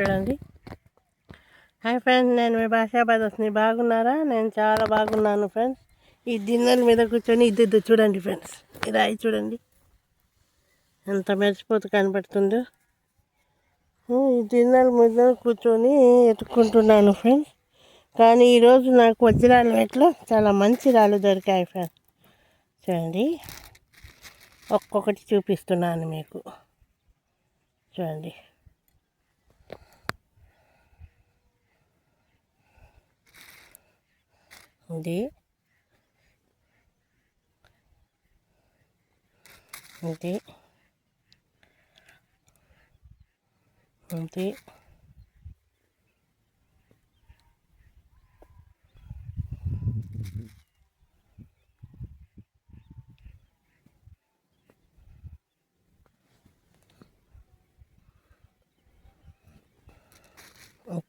చూడండి. Hi friends నేను మీ భాషా బదస్ని బాగున్నారా? నేను చాలా బాగున్నాను ఫ్రెండ్స్. ఈ దిన్నెల మీద కూర్చొని ఇది చూడండి ఫ్రెండ్స్. ఈ రాయి చూడండి. ఎంత మెరిసిపోతూ కనపడుతుందో. ఈ దిన్నెల మీద కూర్చొని ఎత్తుకుంటున్నాను ఫ్రెండ్స్. కానీ ఈరోజు నాకు వజ్రాలు మెట్లో చాలా మంచి రాళ్ళు దొరికాయి ఫ్రెండ్స్. చూడండి. ఒక్కొక్కటి చూపిస్తున్నాను మీకు. చూడండి. ఇది ఇది ఇది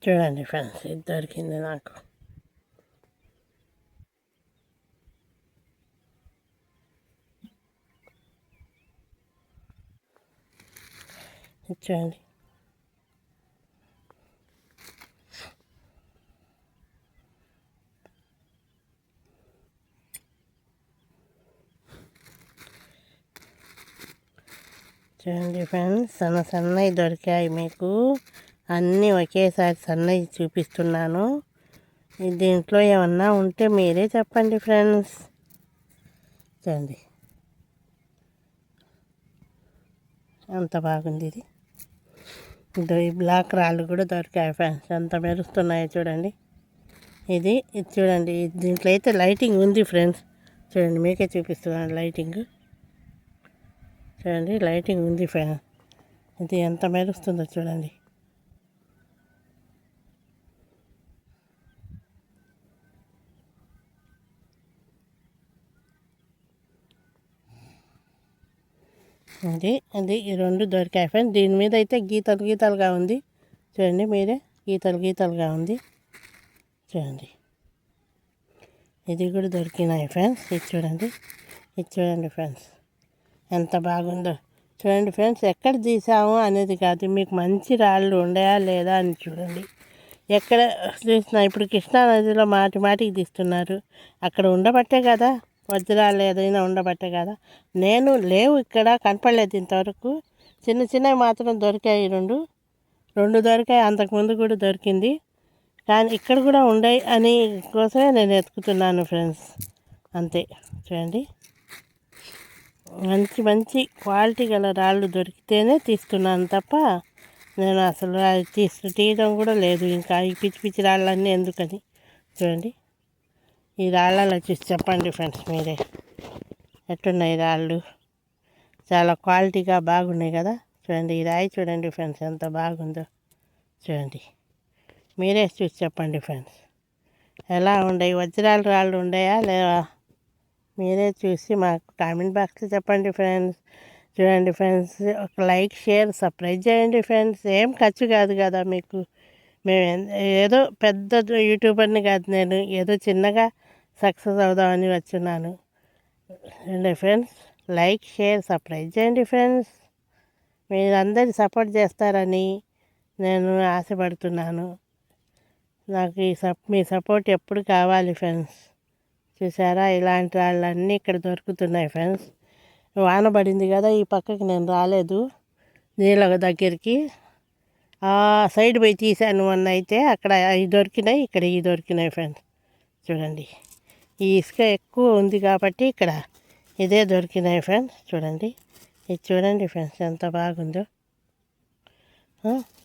చూడండి ఫ్రెండ్స్ ఇది దొరికింది నాకు చూడండి చూడండి ఫ్రెండ్స్ సన్న సన్నవి దొరికాయి మీకు. అన్నీ ఒకేసారి సన్నవి చూపిస్తున్నాను. దీంట్లో ఏమన్నా ఉంటే మీరే చెప్పండి ఫ్రెండ్స్. చూడండి అంత బాగుంది ఇది? ఈ బ్లాక్ రాళ్ళు కూడా దొరికాయి ఫ్రెండ్స్. ఎంత మెరుస్తున్నాయో చూడండి. ఇది ఇది చూడండి. దీంట్లో అయితే లైటింగ్ ఉంది ఫ్రెండ్స్. చూడండి మీకే చూపిస్తున్నాను లైటింగ్. చూడండి లైటింగ్ ఉంది ఫ్రెండ్స్. ఇది ఎంత మెరుస్తుందో చూడండి. అది అది ఈ రెండు దొరికాయి ఫ్రెండ్స్. దీని మీద అయితే గీతలు గీతలుగా ఉంది. చూడండి మీరే. గీతలు గీతలుగా ఉంది. చూడండి. ఇది కూడా దొరికినాయి ఫ్రెండ్స్. ఇది చూడండి. ఇది చూడండి ఫ్రెండ్స్. ఎంత బాగుందో. చూడండి ఫ్రెండ్స్ ఎక్కడ తీసాము అనేది కాదు. మీకు మంచి రాళ్ళు ఉన్నాయా లేదా అని చూడండి. ఎక్కడ తీసిన ఇప్పుడు కృష్ణానదిలో మాటి మాటికి తీస్తున్నారు. అక్కడ ఉండబట్టే కదా. వజ్రాలు ఏదైనా ఉండబట్టే కదా. నేను లేవు ఇక్కడ కనపడలేదు ఇంతవరకు. చిన్న చిన్నవి మాత్రం దొరికాయి రెండు. రెండు దొరికాయి అంతకుముందు కూడా దొరికింది. కానీ ఇక్కడ కూడా ఉండయి అని కోసమే నేను ఎత్తుకుతున్నాను ఫ్రెండ్స్. అంతే చూడండి. మంచి మంచి క్వాలిటీ గల రాళ్ళు దొరికితేనే తీస్తున్నాను తప్ప నేను అసలు అది తీసు తీయడం కూడా లేదు. ఇంకా ఈ పిచ్చి పిచ్చి రాళ్ళన్నీ ఎందుకని? చూడండి. ఈ రాళ్ళలో చూసి చెప్పండి ఫ్రెండ్స్ మీరే. ఎట్టున్నాయి రాళ్ళు? చాలా క్వాలిటీగా బాగున్నాయి కదా? చూడండి ఈ రాయి చూడండి ఫ్రెండ్స్ ఎంత బాగుందో. చూడండి మీరే చూసి చెప్పండి ఫ్రెండ్స్. ఎలా ఉండయి వజ్రాలు రాళ్ళు ఉన్నాయా లేవా? మీరే చూసి మాకు కామెంట్ బాక్స్లో చెప్పండి ఫ్రెండ్స్. చూడండి ఫ్రెండ్స్ ఒక లైక్ షేర్ సర్ప్రైజ్ చేయండి ఫ్రెండ్స్. ఏం ఖర్చు కాదు కదా మీకు. మేము ఏదో పెద్ద యూట్యూబర్ని కాదు నేను ఏదో చిన్నగా సక్సెస్ అవుదామని వచ్చున్నాను. అండి ఫ్రెండ్స్ లైక్ షేర్ సబ్స్క్రైబ్ చేయండి ఫ్రెండ్స్. మీరందరి సపోర్ట్ చేస్తారని నేను ఆశపడుతున్నాను. నాకు ఈ సప్ మీ సపోర్ట్ ఎప్పుడు కావాలి ఫ్రెండ్స్? చూసారా ఇలాంటి వాళ్ళన్నీ ఇక్కడ దొరుకుతున్నాయి ఫ్రెండ్స్. వాన పడింది కదా ఈ పక్కకి నేను రాలేదు. నీళ్ళ దగ్గరికి. ఆ సైడ్ పోయి తీసాను మొన్న అయితే అక్కడ అవి దొరికినాయి ఇక్కడ ఇవి దొరికినాయి ఫ్రెండ్స్. చూడండి. ఈ ఇసుక ఎక్కువ ఉంది కాబట్టి ఇక్కడ ఇదే దొరికినాయి ఫ్రెండ్స్. చూడండి. ఇది చూడండి ఫ్రెండ్స్ ఎంత బాగుందో.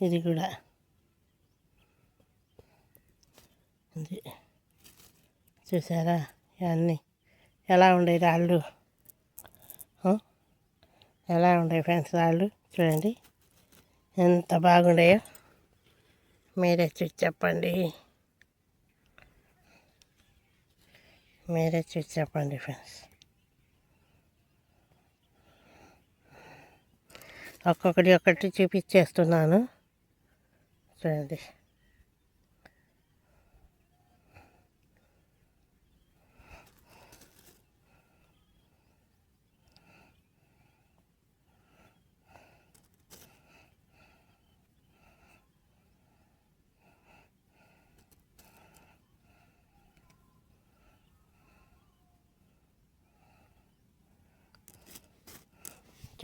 ఇది కూడా. ఇది. చూసారా? ఇవన్నీ. ఎలా ఉండే రాళ్ళు? ఎలా ఉండే ఫ్రెండ్స్ రాళ్ళు? చూడండి. ఎంత బాగుండేయో మీరే చూసి చెప్పండి. మీరే చూసి చెప్పండి ఫ్రెండ్స్. ఒక్కొక్కటి ఒక్కటి చూపించేస్తున్నాను. చూడండి.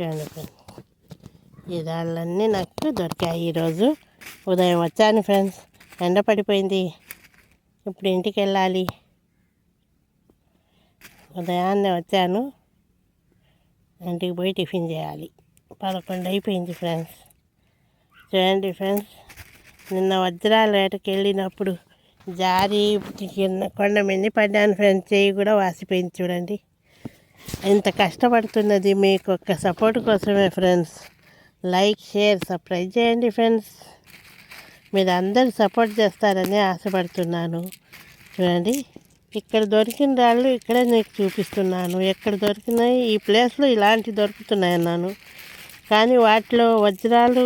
చూడండి ఫ్రెండ్స్. ఈ రాళ్ళన్నీ నాకు దొరికాయి ఈరోజు. ఉదయం వచ్చాను ఫ్రెండ్స్. ఎండ పడిపోయింది. ఇప్పుడు ఇంటికి వెళ్ళాలి. ఉదయాన్నే వచ్చాను. ఇంటికి పోయి టిఫిన్ చేయాలి. పదకొండు అయిపోయింది ఫ్రెండ్స్. చూడండి ఫ్రెండ్స్. నిన్న వజ్రాల వేటకి వెళ్ళినప్పుడు జారి కొండ మీద పడ్డాను ఫ్రెండ్స్. చేయి కూడా వాసిపోయింది చూడండి. ఇంత కష్టపడుతున్నది మీకు ఒక్క సపోర్ట్ కోసమే ఫ్రెండ్స్ లైక్ షేర్ సబ్స్క్రైబ్ చేయండి ఫ్రెండ్స్ మీరు అందరు సపోర్ట్ చేస్తారని ఆశపడుతున్నాను. చూడండి ఇక్కడ దొరికిన రాళ్ళు ఇక్కడే నీకు చూపిస్తున్నాను. ఎక్కడ దొరికినాయి? ఈ ప్లేస్లో ఇలాంటి దొరుకుతున్నాయి అన్నాను. కానీ వాటిలో వజ్రాలు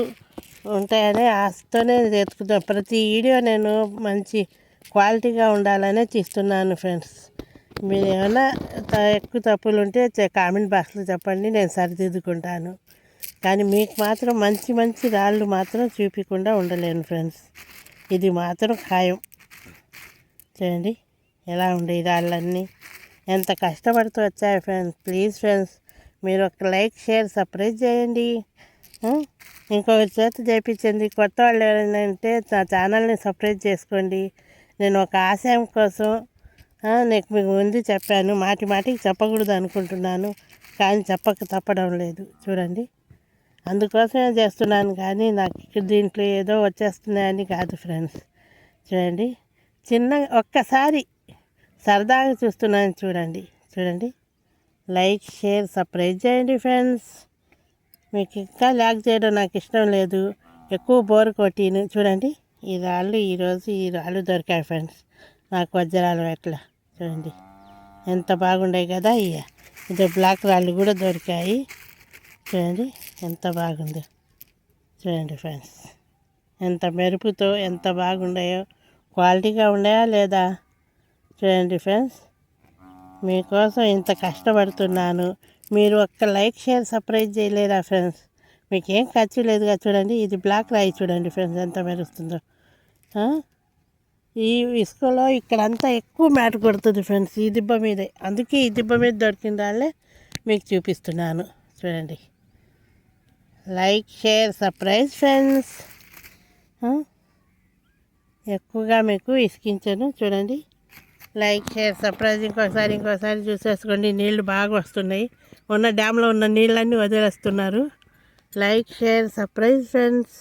ఉంటాయని ఆశతోనే ఎత్తుకుతాను ప్రతి వీడియో నేను మంచి క్వాలిటీగా ఉండాలనే తీస్తున్నాను ఫ్రెండ్స్ మీరు ఏమైనా త- ఎక్కువ తప్పులు ఉంటే కామెంట్ బాక్స్లో చెప్పండి నేను సరిదిద్దుకుంటాను. కానీ మీకు మాత్రం మంచి మంచి రాళ్ళు మాత్రం చూపించకుండా ఉండలేను ఫ్రెండ్స్. ఇది మాత్రం ఖాయం. చూడండి ఎలా ఉండే రాళ్ళన్నీ. ఎంత కష్టపడుతూ వచ్చాయి ఫ్రెండ్స్. ప్లీజ్ ఫ్రెండ్స్ మీరు ఒక లైక్ షేర్ సర్ప్రైజ్ చేయండి. ఇంకొక ఇంకొకరి చేత చేయించండి కొత్త వాళ్ళు ఎవరైనా అంటే నా ఛానల్ని సర్ప్రైజ్ చేసుకోండి. నేను ఒక ఆశయం కోసం నీకు మీకు ముందు చెప్పాను మాటి మాటికి చెప్పకూడదు అనుకుంటున్నాను కానీ చెప్పక తప్పడం లేదు. చూడండి. అందుకోసమే చేస్తున్నాను కానీ నాకు ఇక్కడ దీంట్లో ఏదో వచ్చేస్తున్నాయని కాదు ఫ్రెండ్స్. చూడండి. చిన్న ఒక్కసారి సరదాగా చూస్తున్నాను చూడండి. చూడండి. లైక్ షేర్ సర్ప్రైజ్ చేయండి ఫ్రెండ్స్. మీకు ఇంకా ల్యాక్ చేయడం నాకు ఇష్టం లేదు. ఎక్కువ బోర్ కొట్టిను. చూడండి. ఈ రాళ్ళు ఈరోజు ఈ రాళ్ళు దొరికాయి ఫ్రెండ్స్. నాకు వజ్రాలు ఎట్లా? చూడండి. ఎంత బాగుండాయి కదా ఇక ఇది బ్లాక్ రాళ్ళు కూడా దొరికాయి. చూడండి ఎంత బాగుందో. చూడండి ఫ్రెండ్స్ ఎంత మెరుపుతో ఎంత బాగుండాయో. క్వాలిటీగా ఉన్నాయా లేదా? చూడండి ఫ్రెండ్స్ మీకోసం ఇంత కష్టపడుతున్నాను. మీరు ఒక్క లైక్ షేర్ సర్ప్రైజ్ చేయలేరా ఫ్రెండ్స్? మీకేం ఖర్చు లేదుగా చూడండి. ఇది బ్లాక్ రాయి చూడండి ఫ్రెండ్స్ ఎంత మెరుస్తుందో. ఈ ఇసుకలో ఇక్కడంతా ఎక్కువ మ్యాట్ కొడుతుంది ఫ్రెండ్స్ ఈ దిబ్బ మీదే. అందుకే ఈ దిబ్బ మీద దొరికిన రాళ్ళే మీకు చూపిస్తున్నాను. చూడండి. లైక్ షేర్ సర్ప్రైజ్ ఫ్రెండ్స్ ఎక్కువగా మీకు ఇసుకించాను. చూడండి. లైక్ షేర్ సర్ప్రైజ్ ఇంకోసారి ఇంకోసారి చూసేసుకోండి. నీళ్ళు బాగా వస్తున్నాయి. ఉన్న డ్యామ్లో ఉన్న నీళ్ళన్నీ వదిలేస్తున్నారు. Like share surprise friends